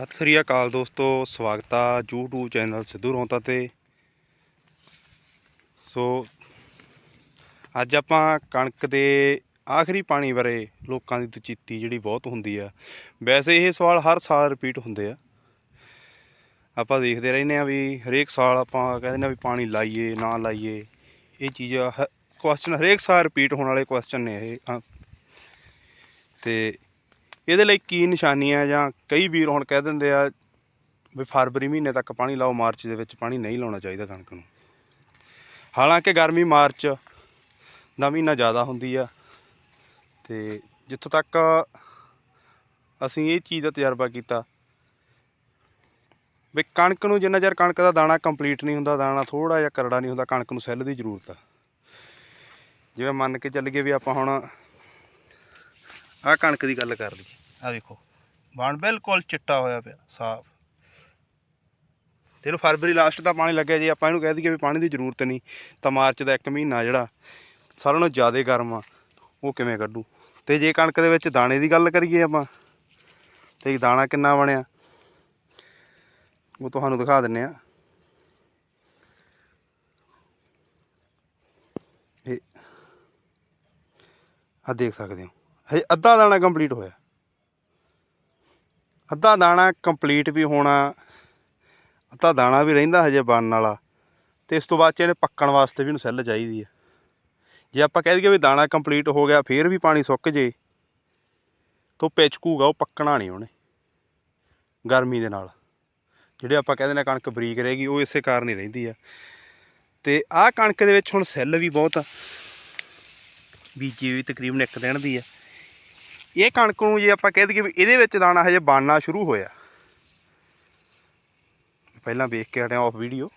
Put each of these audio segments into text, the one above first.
ਸਤਿ ਸ੍ਰੀ ਅਕਾਲ ਦੋਸਤੋ, ਸਵਾਗਤ ਆ YouTube ਚੈਨਲ ਸਿੱਧੂ ਰੌਂਤਾ ਤੇ। ਸੋ, ਅੱਜ ਆਪਾਂ ਕਣਕ ਦੇ ਆਖਰੀ ਪਾਣੀ ਬਾਰੇ ਲੋਕਾਂ ਦੀ ਤਚੀਤੀ ਜਿਹੜੀ ਬਹੁਤ ਹੁੰਦੀ ਆ। ਵੈਸੇ ਇਹ ਸਵਾਲ ਹਰ ਸਾਲ ਰਿਪੀਟ ਹੁੰਦੇ ਆ। ਆਪਾਂ ਦੇਖਦੇ ਰਹਿੰਦੇ ਆ ਵੀ ਹਰੇਕ ਸਾਲ ਆਪਾਂ ਕਹਿੰਦੇ ਨੇ ਵੀ ਪਾਣੀ ਲਾਈਏ, ਨਾ ਲਾਈਏ। ਇਹ ਚੀਜ਼ ਕੁਐਸਚਨ ਹਰੇਕ ਸਾਲ ਰਿਪੀਟ ਹੋਣ ਵਾਲੇ ਕੁਐਸਚਨ ਨੇ ਇਹ ਆ। ਤੇ ਇਹਦੇ ਲਈ ਕੀ ਨਿਸ਼ਾਨੀਆਂ ਜਾਂ ਕਈ ਵੀਰ ਹੁਣ ਕਹਿ ਦਿੰਦੇ ਆ ਵੀ ਫਰਵਰੀ ਮਹੀਨੇ ਤੱਕ ਪਾਣੀ ਲਾਓ, ਮਾਰਚ ਦੇ ਵਿੱਚ ਪਾਣੀ ਨਹੀਂ ਲਾਉਣਾ ਚਾਹੀਦਾ ਕਣਕ ਨੂੰ। ਹਾਲਾਂਕਿ ਗਰਮੀ ਮਾਰਚ ਦਾ ਮਹੀਨਾ ਜ਼ਿਆਦਾ ਹੁੰਦੀ ਆ ਤੇ ਜਿੱਥੋਂ ਤੱਕ ਅਸੀਂ ਇਹ ਚੀਜ਼ ਦਾ ਤਜਰਬਾ ਕੀਤਾ ਵੀ ਕਣਕ ਨੂੰ ਜਿੰਨਾ ਚਿਰ ਕਣਕ ਦਾ ਦਾਣਾ ਕੰਪਲੀਟ ਨਹੀਂ ਹੁੰਦਾ, ਦਾਣਾ ਥੋੜਾ ਜਿਹਾ ਕਰੜਾ ਨਹੀਂ ਹੁੰਦਾ, ਕਣਕ ਨੂੰ ਸੈੱਲ ਦੀ ਜ਼ਰੂਰਤ ਆ। ਜਿਵੇਂ ਮੰਨ ਕੇ ਚੱਲੀਏ ਵੀ ਆਪਾਂ ਹੁਣ ਆਹ ਕਣਕ ਦੀ ਗੱਲ ਕਰ ਲਈਏ। ਆਹ ਦੇਖੋ। ਬਾਣ ਬਿਲਕੁਲ ਚਿੱਟਾ ਹੋਇਆ ਪਿਆ, ਸਾਫ਼। ਤੇ ਇਹਨੂੰ ਫਰਵਰੀ ਲਾਸਟ ਦਾ ਪਾਣੀ ਲੱਗਿਆ ਜੇ, ਆਪਾਂ ਇਹਨੂੰ ਕਹਿ ਦਈਏ ਵੀ ਪਾਣੀ ਦੀ ਜ਼ਰੂਰਤ ਨਹੀਂ। ਤਾਂ ਮਾਰਚ ਦਾ ਇੱਕ ਮਹੀਨਾ ਜਿਹੜਾ, ਸਾਰਿਆਂ ਨਾਲੋਂ ਜ਼ਿਆਦਾ ਗਰਮ ਆ। ਉਹ ਕਿਵੇਂ ਕੱਢੂ? ਤੇ ਜੇ ਕਣਕ ਦੇ ਵਿੱਚ ਦਾਣੇ ਦੀ ਗੱਲ ਕਰੀਏ ਆਪਾਂ, ਤੇ ਦਾਣਾ ਕਿੰਨਾ ਬਣਿਆ? ਉਹ ਤੁਹਾਨੂੰ ਦਿਖਾ ਦਿੰਨੇ ਆ। ਇਹ ਆ ਦੇਖ ਸਕਦੇ ਹੋ। ਹਜੇ ਅੱਧਾ ਦਾਣਾ ਕੰਪਲੀਟ ਹੋਇਆ। ਅੱਧਾ ਦਾਣਾ ਕੰਪਲੀਟ ਵੀ ਹੋਣਾ, ਅੱਧਾ ਦਾਣਾ ਵੀ ਰਹਿੰਦਾ ਹਜੇ ਬਣਨ ਵਾਲਾ, ਤੇ ਇਸ ਤੋਂ ਬਾਅਦ ਚ ਇਹਨੇ ਪੱਕਣ ਵਾਸਤੇ ਵੀ ਇਹਨੂੰ ਸੈੱਲ ਚਾਹੀਦੀ ਹੈ ਜੇ ਆਪਾਂ ਕਹਿ ਦਈਏ ਵੀ ਦਾਣਾ ਕੰਪਲੀਟ ਹੋ ਗਿਆ, ਫੇਰ ਵੀ ਪਾਣੀ ਸੁੱਕ ਜੇ ਤਾਂ ਉਹ ਪਿਚਕੂਗਾ ਉਹ ਪੱਕਣਾ ਨਹੀਂ ਉਹਨੇ, ਗਰਮੀ ਦੇ ਨਾਲ। ਜਿਹੜੇ ਆਪਾਂ ਕਹਿੰਦੇ ਨੇ ਕਣਕ ਬਰੀਕ ਰਹੇਗੀ ਉਹ ਇਸੇ ਕਾਰਨ ਹੀ ਰਹਿੰਦੀ ਆ। ਤੇ ਆਹ ਕਣਕ ਦੇ ਵਿੱਚ ਹੁਣ ਸੈੱਲ ਵੀ ਬਹੁਤ ਆ ਬੀਜੀ ਵੀ ਤਕਰੀਬਨ ਇੱਕ ਦਿਨ ਦੀ ਆ। ਇਹ ਕਣਕ ਨੂੰ ਜੇ ਆਪਾਂ ਕਹਿ ਦਈਏ ਵੀ ਇਹਦੇ ਵਿੱਚ ਦਾਣਾ ਹਜੇ ਬਣਨਾ ਸ਼ੁਰੂ ਹੋਇਆ। ਪਹਿਲਾਂ ਵੇਖ ਕੇ ਹਟਿਆ ਆਫ ਵੀਡੀਓ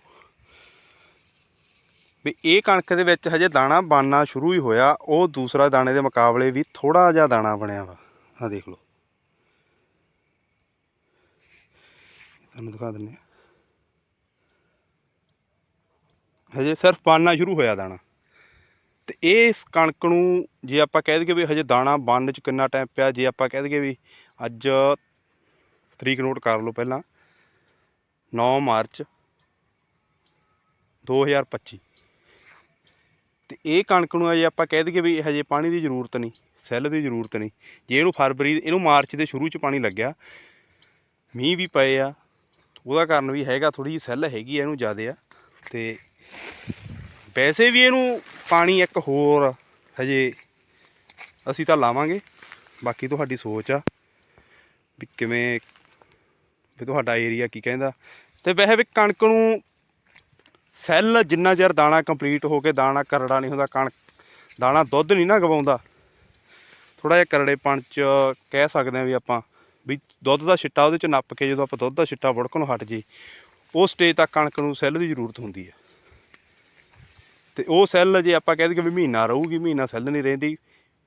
ਵੀ ਇਹ ਕਣਕ ਦੇ ਵਿੱਚ ਹਜੇ ਦਾਣਾ ਬਣਨਾ ਸ਼ੁਰੂ ਹੀ ਹੋਇਆ। ਉਹ ਦੂਸਰਾ ਦਾਣੇ ਦੇ ਮੁਕਾਬਲੇ ਵੀ ਥੋੜਾ ਜਿਹਾ ਦਾਣਾ ਬਣਿਆ ਵਾ। ਆ ਦੇਖ ਲਓ। ਤੁਹਾਨੂੰ ਦਿਖਾ ਦਿੰਨੇ ਆ ਹਜੇ ਸਿਰਫ ਬਣਨਾ ਸ਼ੁਰੂ ਹੋਇਆ ਦਾਣਾ। ਤੇ ਇਹ ਇਸ ਕਣਕ ਨੂੰ ਜੇ ਆਪਾਂ ਕਹਿ ਦਈਏ ਵੀ ਹਜੇ ਦਾਣਾ ਬਣਨ ਚ ਕਿੰਨਾ ਟਾਈਮ ਪਿਆ, ਜੇ ਆਪਾਂ ਕਹਿ ਦਈਏ ਵੀ ਅੱਜ ਤਰੀਕ ਨੋਟ ਕਰ ਲਓ ਪਹਿਲਾਂ 9 ਮਾਰਚ 2025 ਤੇ ਇਹ ਕਣਕ ਨੂੰ ਅਜੇ ਆਪਾਂ ਕਹਿ ਦਈਏ ਵੀ ਹਜੇ ਪਾਣੀ ਦੀ ਜ਼ਰੂਰਤ ਨਹੀਂ, ਸੈੱਲ ਦੀ ਜ਼ਰੂਰਤ ਨਹੀਂ। ਜੇ ਇਹਨੂੰ ਫਰਵਰੀ, ਇਹਨੂੰ ਮਾਰਚ ਦੇ ਸ਼ੁਰੂ ਚ ਪਾਣੀ ਲੱਗਿਆ, ਮੀਂਹ ਵੀ ਪਏ ਆ, ਉਹਦਾ ਕਾਰਨ ਵੀ ਹੈਗਾ ਥੋੜੀ ਜਿਹੀ ਸੈੱਲ ਹੈਗੀ ਆ ਇਹਨੂੰ ਜ਼ਿਆਦੇ ਆ, ਤੇ ਵੈਸੇ ਵੀ ਇਹਨੂੰ ਪਾਣੀ ਇੱਕ ਹੋਰ ਹਜੇ ਅਸੀਂ ਤਾਂ ਲਾਵਾਂਗੇ। ਬਾਕੀ ਤੁਹਾਡੀ ਸੋਚ ਆ ਵੀ ਕਿਵੇਂ, ਵੀ ਤੁਹਾਡਾ ਏਰੀਆ ਕੀ ਕਹਿੰਦਾ। ਤੇ ਵੈਸੇ ਵੀ ਕਣਕ ਨੂੰ ਸੈੱਲ ਜਿੰਨਾ ਚਿਰ ਦਾਣਾ ਕੰਪਲੀਟ ਹੋ ਕੇ ਦਾਣਾ ਕਰੜਾ ਨਹੀਂ ਹੁੰਦਾ, ਕਣਕ, ਦਾਣਾ ਦੁੱਧ ਨਹੀਂ ਨਾ ਗਵਾਉਂਦਾ। ਥੋੜਾ ਜਿਹਾ ਕਰੜੇਪਣ ਚ ਕਹਿ ਸਕਦੇ ਆ ਵੀ ਆਪਾਂ ਵੀ ਦੁੱਧ ਦਾ ਛਿੱਟਾ ਉਹਦੇ ਚ ਨੱਪ ਕੇ ਜਦੋਂ ਆਪਾਂ ਦੁੱਧ ਦਾ ਛਿੱਟਾ ਵੜਕਣੋਂ ਹਟ ਜੇ ਉਹ ਸਟੇਜ ਤੱਕ ਕਣਕ ਨੂੰ ਸੈੱਲ ਦੀ ਜ਼ਰੂਰਤ ਹੁੰਦੀ ਹੈ ਤੇ ਉਹ ਸੈੱਲ ਜੇ ਆਪਾਂ ਕਹਿ ਦਈਏ ਵੀ ਮਹੀਨਾ ਰਹੂਗੀ, ਮਹੀਨਾ ਸੈੱਲ ਨਹੀਂ ਰਹਿੰਦੀ।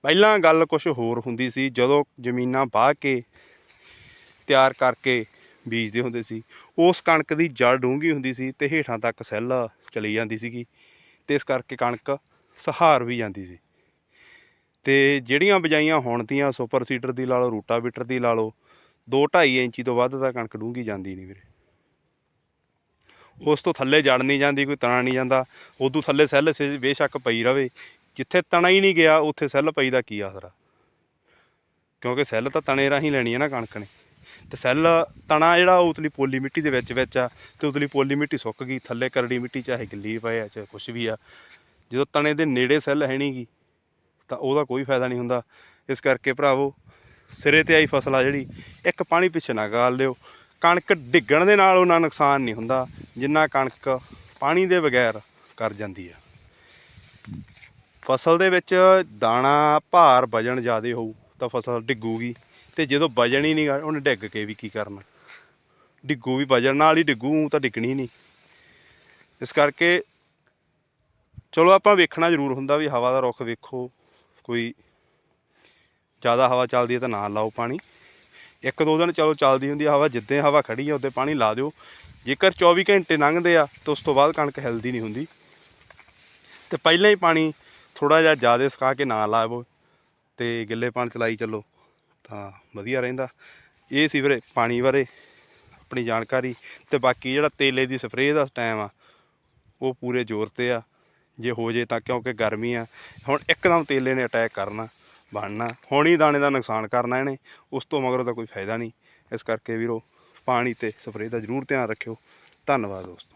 ਪਹਿਲਾਂ ਗੱਲ ਕੁਝ ਹੋਰ ਹੁੰਦੀ ਸੀ, ਜਦੋਂ ਜ਼ਮੀਨਾਂ ਵਾਹ ਕੇ, ਤਿਆਰ ਕਰਕੇ ਬੀਜਦੇ ਹੁੰਦੇ ਸੀ, ਉਸ ਕਣਕ ਦੀ ਜੜ ਡੂੰਘੀ ਹੁੰਦੀ ਸੀ ਤੇ ਹੇਠਾਂ ਤੱਕ ਸੈੱਲ ਚਲੀ ਜਾਂਦੀ ਸੀਗੀ। ਤੇ ਇਸ ਕਰਕੇ ਕਣਕ ਸਹਾਰ ਵੀ ਜਾਂਦੀ ਸੀ। ਤੇ ਜਿਹੜੀਆਂ ਬਜਾਈਆਂ ਹੁਣ ਦੀਆਂ, ਸੁਪਰ ਸੀਡਰ ਦੀ ਲਾ ਲਓ, ਰੂਟਾਵੀਟਰ ਦੀ ਲਾ ਲਓ 2.5 ਇੰਚੀ ਤੋਂ ਵੱਧ ਤਾਂ ਕਣਕ ਡੂੰਘੀ ਜਾਂਦੀ ਨਹੀਂ ਵੀਰੇ। ਉਸ ਤੋਂ ਥੱਲੇ ਜੜ ਨਹੀਂ ਜਾਂਦੀ, ਕੋਈ ਤਣਾ ਨਹੀਂ ਜਾਂਦਾ। ਉਦੋਂ ਥੱਲੇ ਸੈੱਲ ਸੇ ਬੇਸ਼ੱਕ ਪਈ ਰਵੇ। ਜਿੱਥੇ ਤਣਾ ਹੀ ਨਹੀਂ ਗਿਆ, ਉੱਥੇ ਸੈੱਲ ਪਈ ਦਾ ਕੀ ਆਸਰਾ? ਕਿਉਂਕਿ ਸੈੱਲ ਤਾਂ ਤਣੇ ਰਾਹੀਂ ਲੈਣੀ ਹੈ ਨਾ ਕਣਕ ਨੇ। ਤੇ ਸੈੱਲ ਤਣਾ ਜਿਹੜਾ ਉਹ ਉਤਲੀ ਪੋਲੀ ਮਿੱਟੀ ਦੇ ਵਿੱਚ ਵਿੱਚ ਆ, ਤੇ ਉਤਲੀ ਪੋਲੀ ਮਿੱਟੀ ਸੁੱਕ ਗਈ, ਥੱਲੇ ਕਰੜੀ ਮਿੱਟੀ ਚਾਹੇ ਗਿੱਲੀ ਪਏ ਆ, ਚਾਹੇ ਕੁਛ ਵੀ ਆ। ਜਦੋਂ ਤਣੇ ਦੇ ਨੇੜੇ ਸੈੱਲ ਹੈ ਨਹੀਂਗੀ ਤਾਂ ਉਹਦਾ ਕੋਈ ਫਾਇਦਾ ਨਹੀਂ ਹੁੰਦਾ। ਇਸ ਕਰਕੇ ਭਰਾਵੋ, ਸਿਰੇ ਤੇ ਆਈ ਫਸਲ ਆ ਜਿਹੜੀ, ਇੱਕ ਪਾਣੀ ਪਿੱਛੇ ਨਾ ਗਾਲ ਲਿਓ ਕਣਕ ਡਿੱਗਣ ਦੇ ਨਾਲ ਉਹਨਾਂ ਨੁਕਸਾਨ ਨਹੀਂ ਹੁੰਦਾ ਜਿੰਨਾ ਕਣਕ ਪਾਣੀ ਦੇ ਬਗੈਰ ਕਰ ਜਾਂਦੀ ਆ ਫਸਲ ਦੇ ਵਿੱਚ ਦਾਣਾ ਭਾਰ ਵਜਨ ਜ਼ਿਆਦਾ ਹੋਊ ਤਾਂ ਫਸਲ ਡਿੱਗੂਗੀ ਤੇ ਜਦੋਂ ਵਜਨ ਹੀ ਨਹੀਂ ਗਾ, ਉਹਨੇ ਡਿੱਗ ਕੇ ਵੀ ਕੀ ਕਰਨਾ। ਡਿੱਗੂ ਵੀ ਵਜਨ ਨਾਲ ਹੀ ਡਿੱਗੂ ਤਾਂ ਡਿੱਗਣੀ ਨਹੀਂ। ਇਸ ਕਰਕੇ ਚਲੋ ਆਪਾਂ ਵੇਖਣਾ ਜ਼ਰੂਰ ਹੁੰਦਾ ਵੀ ਹਵਾ ਦਾ ਰੁੱਖ ਵੇਖੋ ਕੋਈ ਜ਼ਿਆਦਾ ਹਵਾ ਚੱਲਦੀ ਹੈ ਤਾਂ ਨਾ ਲਾਓ ਪਾਣੀ। ਇੱਕ ਦੋ ਦਿਨ ਚਲੋ ਚੱਲਦੀ ਹੁੰਦੀ ਆ, ਹਵਾ ਜਿੱਦਾਂ ਹਵਾ ਖੜੀ ਆ ਉੱਤੇ ਪਾਣੀ ਲਾ ਦਿਓ। ਜੇਕਰ 24 ਘੰਟੇ ਲੰਘਦੇ ਆ, ਤਾਂ ਉਸ ਤੋਂ ਬਾਅਦ ਕਣਕ ਹੈਲਦੀ ਨਹੀਂ ਹੁੰਦੀ। ਤੇ ਪਹਿਲਾਂ ਹੀ ਪਾਣੀ ਥੋੜਾ ਜਿਹਾ ਜ਼ਿਆਦਾ ਸੁਕਾ ਕੇ ਨਾ ਲਾਵੋ ਤੇ ਗਿੱਲੇ ਪਾਣੀ ਚਲਾਈ ਚੱਲੋ, ਤਾਂ ਵਧੀਆ ਰਹਿੰਦਾ। ਇਹ ਸੀ ਵੀਰੇ ਪਾਣੀ ਬਾਰੇ ਆਪਣੀ ਜਾਣਕਾਰੀ। ਤੇ ਬਾਕੀ ਜਿਹੜਾ ਤੇਲੇ ਦੀ ਸਪਰੇਅ ਦਾ ਟਾਈਮ ਆ, ਉਹ ਪੂਰੇ ਜ਼ੋਰ ਤੇ ਆ। ਜੇ ਹੋ ਜੇ ਤਾਂ ਕਿਉਂਕਿ ਗਰਮੀ ਆ, ਹੁਣ ਇੱਕਦਮ ਤੇਲੇ ਨੇ ਅਟੈਕ ਕਰਨਾ। ਬਣਨਾ। ਹੁਣ ਹੀ ਦਾਣੇ ਦਾ ਨੁਕਸਾਨ ਕਰਨਾ ਇਹਨੇ, ਉਸ ਤੋਂ ਮਗਰੋਂ ਤਾਂ ਕੋਈ ਫਾਇਦਾ ਨਹੀਂ। ਇਸ ਕਰਕੇ ਵੀਰੋ, ਪਾਣੀ ਤੇ ਸਪਰੇਅ ਦਾ ਜ਼ਰੂਰ ਧਿਆਨ ਰੱਖਿਓ। ਧੰਨਵਾਦ ਦੋਸਤੋ।